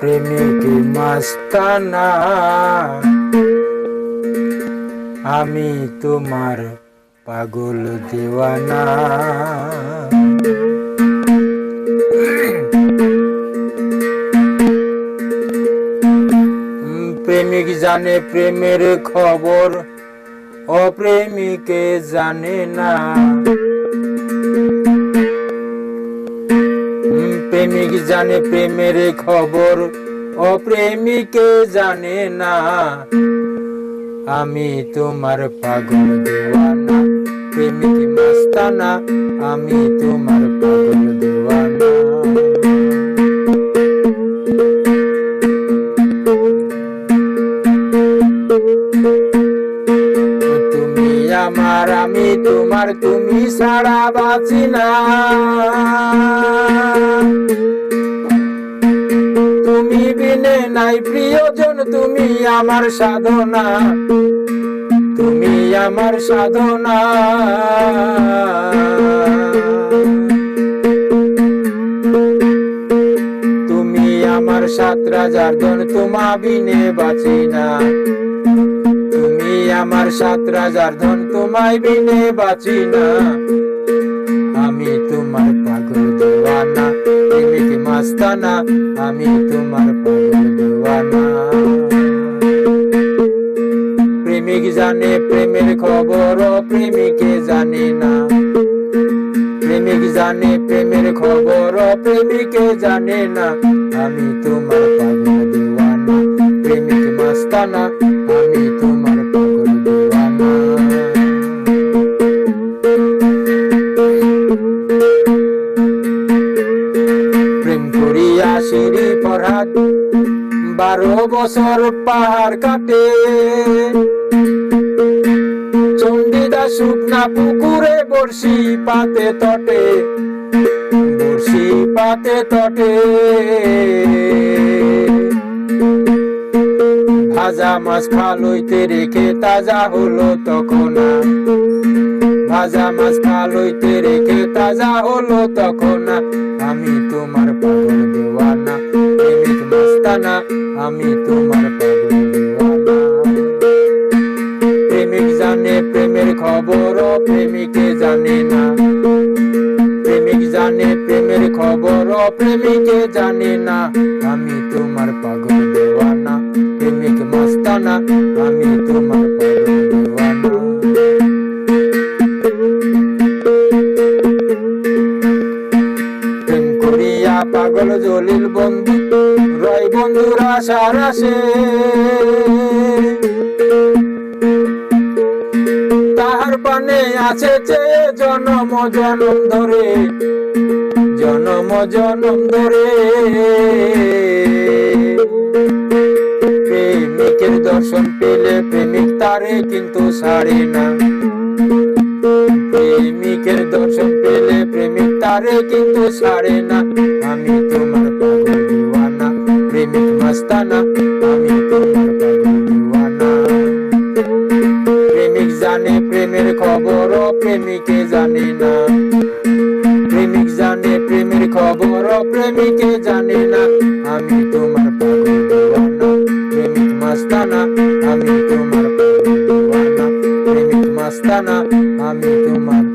প্রেমিক মাস্তানা? আমি তোমার পাগল দেওয়ানা। প্রেমিক জানে প্রেমের খবর অপ্রেমিকে জানে না। প্রেমিক জানে প্রেমের খবর প্রেমিকে জানে না। আমি তোমার পাগল দেওয়ানা, প্রেমিক মাস্তানা, আমি তোমার পাগল দেওয়ানা। আমার, আমি তোমার, তুমি ছাড়া বাঁচি না। তুমি বিনে নাই প্রিয়জন, তুমি আমার সাধনা। তুমি আমার সাধনা। তুমি আমার সাত রাজার ধন, তোমা বিনে বাঁচি না। আমার সাত রাজার ধন তোমায় বিনে বাঁচি না। আমি তোমার পাগল দেওয়ানা প্রেমিক মাস্তানা, আমি তোমার পাগল দেওয়ানা। প্রেমিক জানে প্রেমের খবর, প্রেমিকে জানে না। প্রেমিক জানে প্রেমের খবর, প্রেমিকে জানে না। আমি তোমার পাগল দেওয়ানা, প্রেমিক মাস্তানা প্রেম করিয়া সিঁড়ি ফরহাদ বারো বছর পাহাড় কাটে চন্ডিদা শুকনা পুকুরে বর্ষি পাতে তটে বর্ষি পাতে তটে ভাজা মাছ খালইতে রেখে তাজা হলো তখন। ভাজা মাছ খালইতে রেখে তাজা হলো তখন। আর। আমি তোমার পাগল দেওয়ানা প্রেমিক মাস্তানা, আমি তোমার পাগল দেওয়ানা। প্রেমিক জানে প্রেমের খবর, প্রেমিকে জানে না। প্রেমিক জানে প্রেমের খবর, প্রেমিকে জানে না। আমি তোমার পাগল দেওয়ানা, প্রেমিক মাস্তানা, আমি তোমার পাগল জলিল বন্ধু, রয় বন্ধুরা সারাসে তাহার পানে আছে চেয়ে জনম জনম ধরে, জনম জনম ধরে। প্রেমিকের দর্শন পেলে প্রেমিক তারে কিন্তু সারে না। প্রেমিকের দর্শন পেলে প্রেমিক তারে কিন্তু ছাড়ে না। আমি তোমার আস্তানা আমি তোমার দিওয়ানা প্রেমিক জানে, প্রেমের খবর প্রেমিকে জানে না। প্রেমিক জানে, প্রেমের খবর প্রেমিকে জানে না। আমি তোমার পাগল দিওয়ানা প্রেমিক মাস্তানা আমি তোমার পাগল মাস্তানা আমি তোমার